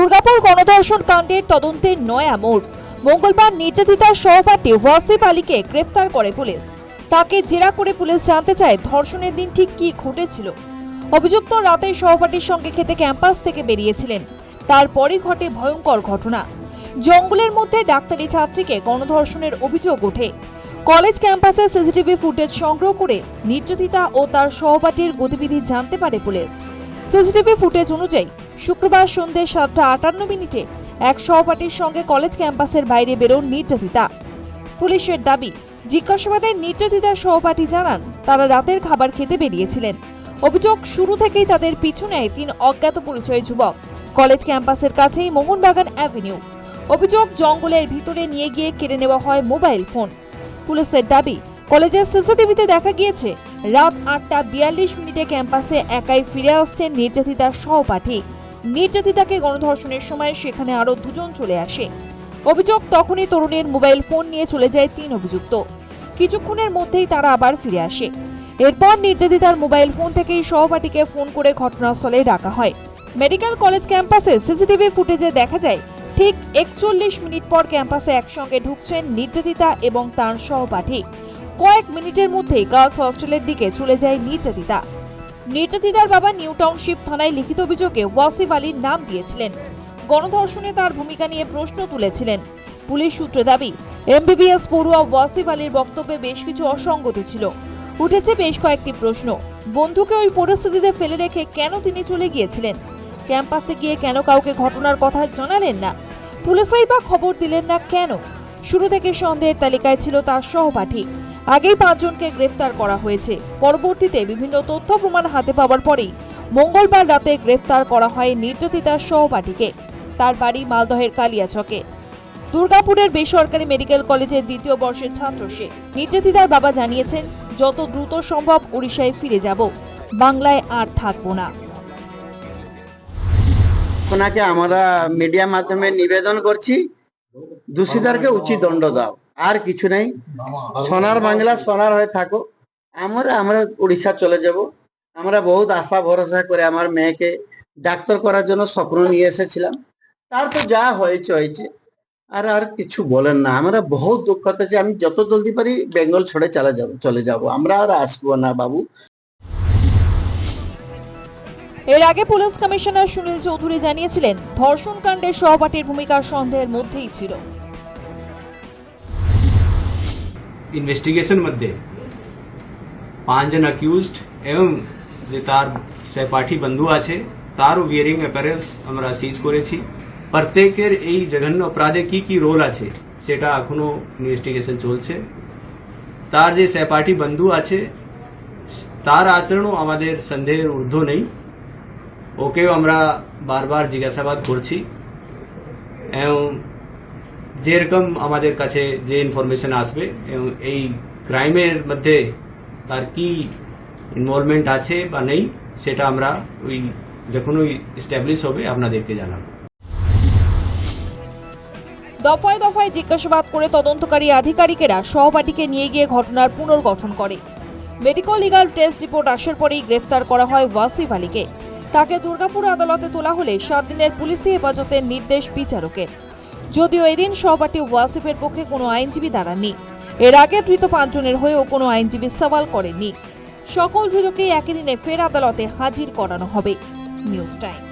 দুর্গাপুর গণধর্ষণ কাণ্ডের তদন্তে নয়া মোড়। মঙ্গলবার নির্যাতিতার সহপাঠী ওয়াসিফ আলীকে গ্রেপ্তার করে পুলিশ। তাকে জেরা করে পুলিশ জানতে চায় ধর্ষণের দিন ঠিক কী ঘটেছিল। অভিযুক্ত রাতে সহপাঠীর সঙ্গে খেতে ক্যাম্পাস থেকে বেরিয়েছিলেন। তারপরই ঘটে ভয়ঙ্কর ঘটনা। জঙ্গলের মধ্যে ডাক্তারি ছাত্রীকে গণধর্ষণের অভিযোগ ওঠে। কলেজ ক্যাম্পাসে সিসিটিভি ফুটেজ সংগ্রহ করে নির্যাতিতা ও তার সহপাঠীর গতিবিধি জানতে পারে পুলিশ। সিসিটিভি ফুটেজ অনুযায়ী শুক্রবার সন্ধ্যে সাতটা আটান্ন মিনিটে এক সহপাঠীর সঙ্গে কলেজ ক্যাম্পাসের বাইরে বেরোন নির্যাতিতা। পুলিশের দাবি, জিজ্ঞাসাবাদে নির্যাতিতার সহপাঠী জানান, তারা রাতের খাবার খেতে বেরিয়েছিলেন। অভিযোগ, শুরু থেকেই তাদের পিছু নেয় তিন অজ্ঞাত পরিচয় যুবক। কলেজ ক্যাম্পাসের কাছেই মোহনবাগান অ্যাভিনিউ। অভিযোগ, জঙ্গলের ভিতরে নিয়ে গিয়ে কেড়ে নেওয়া হয় মোবাইল ফোন। পুলিশের দাবি, কলেজের সিসিটিভিতে দেখা গিয়েছে, রাত আটটা বিয়াল্লিশ মিনিটে ক্যাম্পাসে একাই ফিরে আসছেন নির্যাতিতার সহপাঠী। নির্যাতিতাকে গণধর্ষণের সময় সেখানে আরও দুজন চলে আসে। অভিযোগ তখনই তরুণের মোবাইল ফোন নিয়ে চলে যায় তিন অভিযুক্ত। কিছুক্ষণের মধ্যেই তারা আবার ফিরে আসে। এরপর নির্যাতিতার মোবাইল ফোন থেকেই সহপাঠীকে ফোন করে ঘটনাস্থলে ডাকা হয়। মেডিকেল কলেজ ক্যাম্পাসে সিসিটিভি ফুটেজে দেখা যায়, ঠিক একচল্লিশ মিনিট পর ক্যাম্পাসে একসঙ্গে ঢুকছেন নির্যাতিতা এবং তার সহপাঠী। কয়েক মিনিটের মধ্যেই গার্লস হস্টেলের দিকে চলে যায় নির্যাতিতা। নির্যাতিতার বাবা নিউ টাউনশিপ থানায় লিখিত অভিযোগে ওয়াসিফ আলীর নাম দিয়েছিলেন। গণধর্ষণে তার ভূমিকা নিয়ে প্রশ্ন তুলেছিলেন। পুলিশ সূত্রে দাবি, এমবিবিএস পড়ুয়া ওয়াসিফ আলীর বক্তব্যে বেশ কিছু অসঙ্গতি ছিল। উঠেছে বেশ কয়েকটি প্রশ্ন। বন্ধুকে ওই পরিস্থিতিতে ফেলে রেখে কেন তিনি চলে গিয়েছিলেন? ক্যাম্পাসে গিয়ে কেন কাউকে ঘটনার কথা জানালেন না? পুলিশই বা খবর দিলেন না কেন? শুরু থেকে সন্দেহের তালিকায় ছিল তার সহপাঠী। আগেই পাঁচজনকে গ্রেফতার করা হয়েছে। পরবর্তীতে বিভিন্ন তথ্য প্রমাণ হাতে পাওয়ার পরেই মঙ্গলবার রাতে গ্রেফতার করা হয় নির্যাতিতার সহপাঠীকে। তার বাড়ি মালদহের কালিয়াচকে। দুর্গাপুরের বেসরকারি মেডিকেল কলেজের দ্বিতীয় বর্ষের ছাত্র সে। নির্যাতিতার বাবা জানিয়েছেন, যত দ্রুত সম্ভব উড়িষ্যায় ফিরে যাব। বাংলায় আর থাকব না। ওনাকে আমরা মিডিয়া মাধ্যমে নিবেদন করছি, দোষীদারকে উচিত দণ্ড দাও। আর কিছু নাই। সোনার বাংলা সোনার হয়ে থাকো। আমরা আমরা উড়িষ্যা চলে যাব। আমরা বহুত আশা, ভরসা করে আমার মেয়েকে ডাক্তার করার জন্য স্বপ্ন নিয়ে এসেছিলাম। তার তো যা হয়েছে হয়েছে। আর আর কিছু বলেন না। আমরা বহুত দুঃখত যে আমি যত জলদি পারি বেঙ্গল ছেড়ে চলে যাব চলে যাব। আমরা আর আসব না, বাবু। এর আগে পুলিশ কমিশনার সুনীল চৌধুরী জানিয়েছিলেন ধর্ষণ কাণ্ডের সহপাঠীর ভূমিকা সন্দেহের মধ্যেই ছিল। इन्व्हेस्टिगेशनमध्ये পাঁচ জন অ্যাকিউজড এবং যে তার সহপাঠী বন্ধু আছে তারও বিয়ারিং অ্যাপারেলস আমরা সিজ করেছি প্রত্যেকের এই জঘন্য অপরাধে কি কি রোল আছে সেটা এখনো ইনভেস্টিগেশন চলছে তার যে সহপাঠী বন্ধু আছে তার আচরণও আমাদের সন্দেহের ঊর্ধ্ব নেই ওকেও আমরা বারবার জিজ্ঞাসাবাদ করছি এবং যেরকম আমাদের কাছে যে ইনফরমেশন আসবে এবং এই ক্রাইমের মধ্যে তার কি ইনভলভমেন্ট আছে বা নেই, সেটা আমরা ওই যখন ওই এস্টাবলিশ হবে, আপনাদেরকে জানাব। দফায় দফায় জিজ্ঞাসাবাদ করে তদন্তকারী আধিকারিকেরা সহপাঠীকে নিয়ে গিয়ে ঘটনার পুনর্গঠন করে। মেডিকেল লিগাল টেস্ট রিপোর্ট আসার পরেই গ্রেফতার করা হয় ওয়াসিফ আলীকে। তাকে দুর্গাপুর আদালতে তোলা হলে সাত দিনের পুলিশি হেফাজতের নির্দেশ বিচারকের। যদিও এদিন সহপাঠী ওয়াসিফের পক্ষে কোনো আইনজীবী দাঁড়াননি। এর আগে ধৃত পাঁচজনের হয়েও কোনো আইনজীবী সওয়াল করেননি। সকল ধৃতকে একই দিনে ফের আদালতে হাজির করানো হবে। News time.